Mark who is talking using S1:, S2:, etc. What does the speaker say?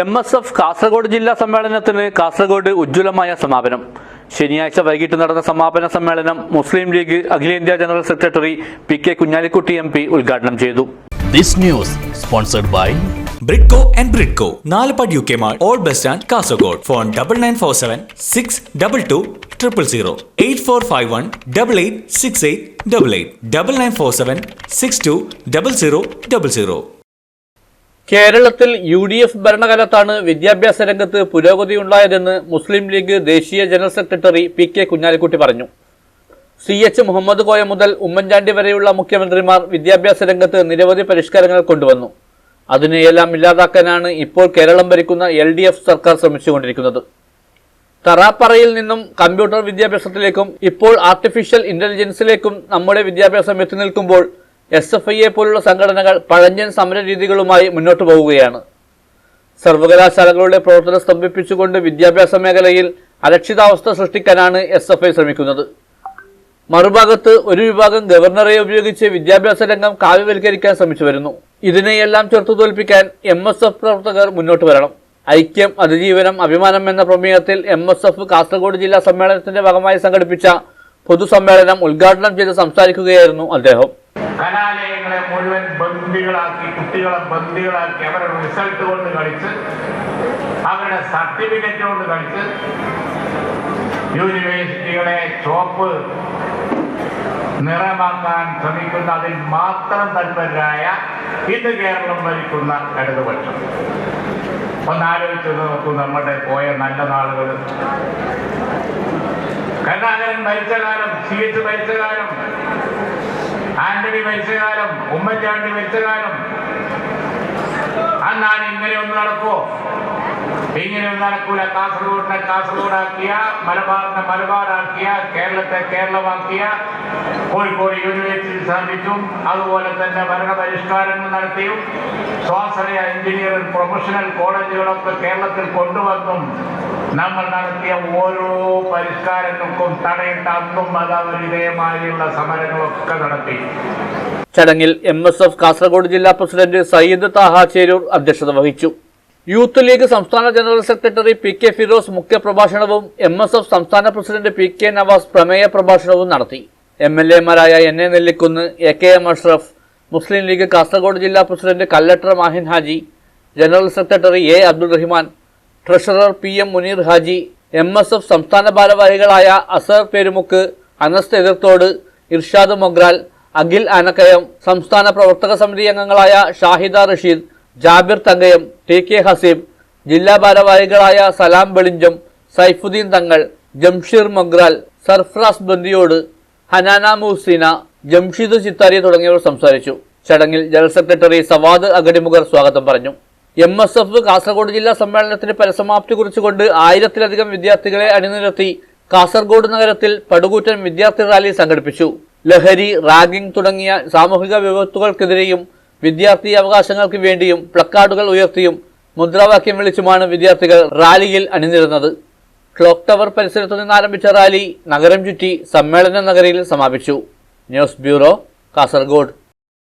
S1: M S F Kasaragod ജില്ലാ സമ്മേളനത്തിന് കാസർഗോഡ് ഉജ്ജ്വലമായ സമാപനം ശനിയാഴ്ച വൈകിട്ട് നടന്ന സമാപന സമ്മേളനം മുസ്ലിം ലീഗ് അഖിലേന്ത്യാ general secretary P K Kunhalikutty M P ഉദ്ഘാടനം ചെയ്തു
S2: this news sponsored by Bridco and Bridco നാലുപാട് U K mall old bus stand Kasaragod phone double nine four seven six double two triple zero eight four five one double eight six eight double eight double nine four seven six two double zero double zero
S1: കേരളത്തിൽ U D F ഭരണകാലത്താണ് വിദ്യാഭ്യാസ രംഗത്ത് പുരോഗതി ഉണ്ടായതെന്ന് മുസ്ലിം League ദേശീയ general secretary P K Kunhalikutty പറഞ്ഞു C H Muhammad Koya മുതൽ ഉമ്മൻചാണ്ടി വരെയുള്ള മുഖ്യമന്ത്രിമാർ വിദ്യാഭ്യാസ രംഗത്ത് നിരവധി പരിഷ്കാരങ്ങൾ കൊണ്ടുവന്നു അതിനെയെല്ലാം ഇല്ലാതാക്കാനാണ് ഇപ്പോൾ കേരളം ഭരിക്കുന്ന എൽ ഡി എഫ് സർക്കാർ ശ്രമിച്ചുകൊണ്ടിരിക്കുന്നത് തറാപ്പറയിൽ നിന്നും കമ്പ്യൂട്ടർ വിദ്യാഭ്യാസത്തിലേക്കും ഇപ്പോൾ ആർട്ടിഫിഷ്യൽ ഇന്റലിജൻസിലേക്കും നമ്മുടെ വിദ്യാഭ്യാസം എത്തി നിൽക്കുമ്പോൾ എസ് എഫ് എ പോലുള്ള സംഘടനകൾ പഴഞ്ഞൻ സമരരീതികളുമായി മുന്നോട്ട് പോവുകയാണ് സർവകലാശാലകളുടെ പ്രവർത്തനം സ്തംഭിപ്പിച്ചുകൊണ്ട് വിദ്യാഭ്യാസ മേഖലയിൽ അരക്ഷിതാവസ്ഥ സൃഷ്ടിക്കാനാണ് എസ് എഫ് ഐ ശ്രമിക്കുന്നത് മറുഭാഗത്ത് ഒരു വിഭാഗം ഗവർണറെ ഉപയോഗിച്ച് വിദ്യാഭ്യാസ രംഗം കാവ്യവൽക്കരിക്കാൻ ശ്രമിച്ചു വരുന്നു ഇതിനെയെല്ലാം ചെറുത്തു തോൽപ്പിക്കാൻ എം എസ് എഫ് പ്രവർത്തകർ മുന്നോട്ട് വരണം ഐക്യം അതിജീവനം അഭിമാനം എന്ന പ്രമേയത്തിൽ എം എസ് എഫ് കാസർഗോഡ് ജില്ലാ സമ്മേളനത്തിന്റെ ഭാഗമായി സംഘടിപ്പിച്ച പൊതുസമ്മേളനം ഉദ്ഘാടനം ചെയ്ത് സംസാരിക്കുകയായിരുന്നു അദ്ദേഹം
S3: കലാലയങ്ങളെ മുഴുവൻ ബന്ദികളാക്കി കുട്ടികളെ ബന്ദികളാക്കി അവരുടെ റിസൾട്ട് കൊണ്ട് കളിച്ച് അവരുടെ സർട്ടിഫിക്കറ്റ് കൊണ്ട് കളിച്ച് യൂണിവേഴ്സിറ്റികളെ ചോപ്പ് നിറമാക്കാൻ ശ്രമിക്കുന്ന അതിൽ മാത്രം തൽപരരായ ഇത് കേരളം ഭരിക്കുന്ന ഇടതുപക്ഷം ഒന്നാലോചിച്ച് നോക്കൂ നമ്മുടെ പോയ നല്ല നാളുകൾ കരുണാകരൻ മരിച്ച കാലം സി എച്ച് മരിച്ച കാലം ആന്റണി മത്സ്യകാലം ഉമ്മൻചാണ്ടി മത്സ്യകാലം അന്നാണ് ഇങ്ങനെ ഒന്ന് നടക്കുവോ ഇങ്ങനെ നടക്കൂല കാസർഗോഡിനെ കാസർഗോഡാക്കിയ മലബാറിനെ മലബാറാക്കിയ കേരളത്തെ കേരളമാക്കിയ കോഴിക്കോട് യൂണിവേഴ്സിറ്റി സ്ഥാപിച്ചും അതുപോലെ തന്നെ ഭരണപരിഷ്കാരങ്ങൾ നടത്തിയും സ്വാശ്രയ എഞ്ചിനീയറിംഗ് പ്രൊഫഷണൽ കോളേജുകളൊക്കെ കേരളത്തിൽ കൊണ്ടുവന്നും നമ്മൾ നടത്തിയ ഓരോ പരിഷ്കാരങ്ങൾക്കും തടയിട്ട് അന്നും അത് അവർ ഇതേമാതിരിയുള്ള സമരങ്ങളൊക്കെ നടത്തി
S1: ചടങ്ങിൽ എം എസ് എഫ് കാസർഗോഡ് ജില്ലാ പ്രസിഡന്റ് സയ്യിദ് താഹാചേരൂർ ചേരൂർ അധ്യക്ഷത വഹിച്ചു യൂത്ത് ലീഗ് സംസ്ഥാന general secretary P K Firoz മുഖ്യപ്രഭാഷണവും എം എസ് എഫ് സംസ്ഥാന പ്രസിഡന്റ് പി കെ നവാസ് പ്രമേയ പ്രഭാഷണവും നടത്തി എം എൽ എമാരായ N A Nellikkunnu A K M Ashraf Muslim League Kasaragod ജില്ലാ president Kallatra Mahin Haji general secretary A Abdul Rahman treasurer P M Munir Haji M S F സംസ്ഥാന ഭാരവാഹികളായ അസർ പെരുമുക്ക് അനസ് എതിർത്തോട് ഇർഷാദ് മൊഗ്രാൽ അഖിൽ അനക്കയം സംസ്ഥാന പ്രവർത്തക സമിതി അംഗങ്ങളായ ഷാഹിദ റഷീദ് ജാബിർ തങ്കയം ടി കെ ഹസീം ജില്ലാ ഭാരവാഹികളായ സലാം വെളിഞ്ചം സൈഫുദ്ദീൻ തങ്ങൾ ജംഷീർ മൊഗ്രാൽ സർഫ്രാസ് ബന്ദിയോട് ഹനാന മുസീന ജംഷീദ് ചിത്താരി തുടങ്ങിയവർ സംസാരിച്ചു ചടങ്ങിൽ ജനറൽ സെക്രട്ടറി സവാദ് അഗടിമുഖർ സ്വാഗതം പറഞ്ഞു എം എസ് എഫ് കാസർഗോഡ് ജില്ലാ സമ്മേളനത്തിന്റെ പരസമാപ്തി കുറിച്ചുകൊണ്ട് ആയിരത്തിലധികം വിദ്യാർത്ഥികളെ അണിനിരത്തി കാസർഗോഡ് നഗരത്തിൽ പടുകൂറ്റൻ വിദ്യാർത്ഥി റാലി സംഘടിപ്പിച്ചു ലഹരി റാഗിംഗ് തുടങ്ങിയ സാമൂഹിക വിപത്തുകൾക്കെതിരെയും വിദ്യാർത്ഥി അവകാശങ്ങൾക്ക് വേണ്ടിയും പ്ലക്കാർഡുകൾ ഉയർത്തിയും മുദ്രാവാക്യം വിളിച്ചുമാണ് വിദ്യാർത്ഥികൾ റാലിയിൽ അണിനിരുന്നത് ക്ലോക്ക് ടവർ പരിസരത്തു നിന്ന് ആരംഭിച്ച റാലി നഗരം ചുറ്റി സമ്മേളന നഗരിയിൽ സമാപിച്ചു ന്യൂസ് ബ്യൂറോ കാസർഗോഡ്